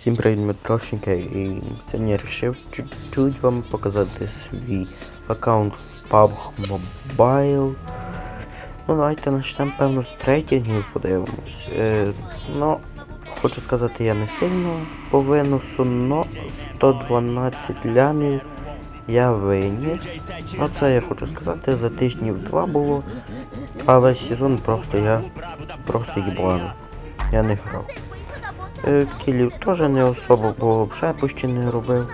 Всім привіт, Дмитрошенька, і сьогодні я вирішив чуть-чуть вам показати свій аккаунт в PUBG Mobile. Ну давайте почнемо певно з рейтингів, подивимось. Е, ну, хочу сказати, я не сильно по виносу, но 112 лямів я виніс. Ну це я хочу сказати, за тижнів два було. А весь сезон просто я просто їблану. Я не грав. Е, Кілів теж не особо, бо взагалі почти не робив.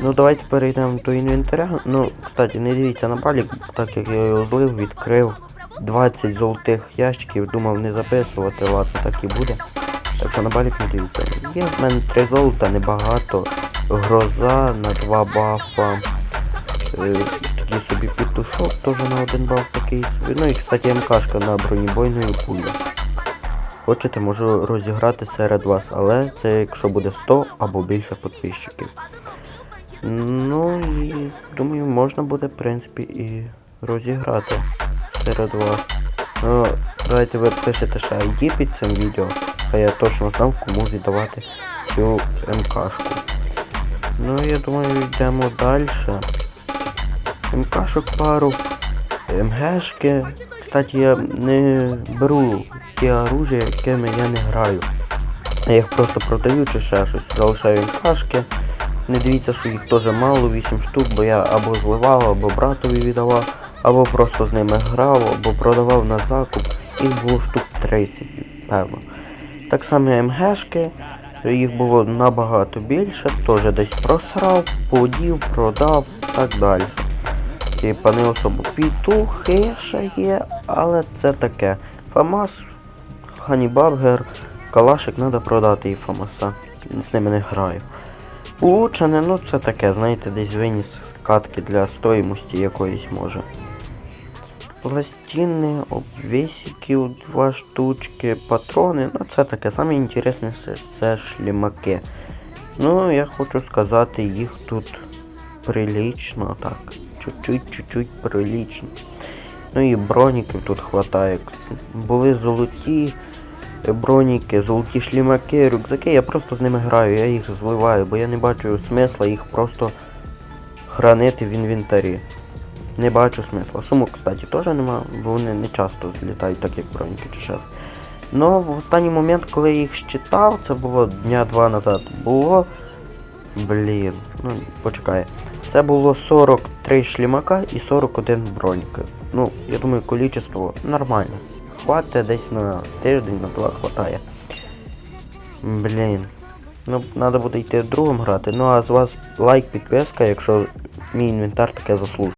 Ну давайте перейдемо до інвентаря. Ну, кстати, не дивіться на балік, так як я його злив, відкрив 20 золотих ящиків, думав не записувати, ладно, так і буде. Так що на балік не дивіться. Є в мене 3 золота, небагато. Гроза на 2 бафа. Е, Тоді собі петушок теж на один баф такий. Ну і кстати МКшка на бронебойну пулю. Хочете, можу розіграти серед вас, але це якщо буде 100 або більше підписчиків. Ну і думаю, можна буде, в принципі, і розіграти серед вас. Ну, давайте ви пишете ще ID під цим відео, а я точно знав, кому віддавати цю МКшку. Ну, я думаю, йдемо далі. МКшок пару, МГшки. Кстати, я не беру ті оружия, якими я не граю. Я їх просто продаю чи ще щось. Залишаю МКшки. Не дивіться, що їх теж мало, 8 штук, бо я або зливав, або братові віддавав, або просто з ними грав, або продавав на закуп. Їх було штук 30, певно. Так само МГшки, їх було набагато більше, теж десь просрав, подів, продав, так далі. Типа не особо пітухи ще є, але це таке. Фамас, ханібабгер, калашик треба продати і Фамаса. З ними не граю. Улучшене, ну це таке, знаєте, десь виніс катки для стоїмості якоїсь може. Пластини, обвісики, два штучки, патрони, ну це таке. Саме інтересне це, шлімаки. Ну, я хочу сказати, їх тут прилично так. Чуть-чуть, чуть-чуть прилично. Ну і броніків тут хватає. Були золоті броніки, золоті шлімаки, рюкзаки, я просто з ними граю, я їх зливаю, бо я не бачу смисла їх просто хранити в інвентарі. Не бачу смисла. Сумок, кстати, теж нема, бо вони не часто злітають, так як броніки чи ще. Но в останній момент, коли я їх щитав, це було дня два назад, було. Блін, ну почекай. Це було 43 шлімака і 41 броніка. Ну, я думаю, количество нормальне. Хватить десь на тиждень, на два хватає. Блін. Ну, треба буде йти другим грати. Ну а з вас лайк, підписка, якщо мій інвентар таке заслужив.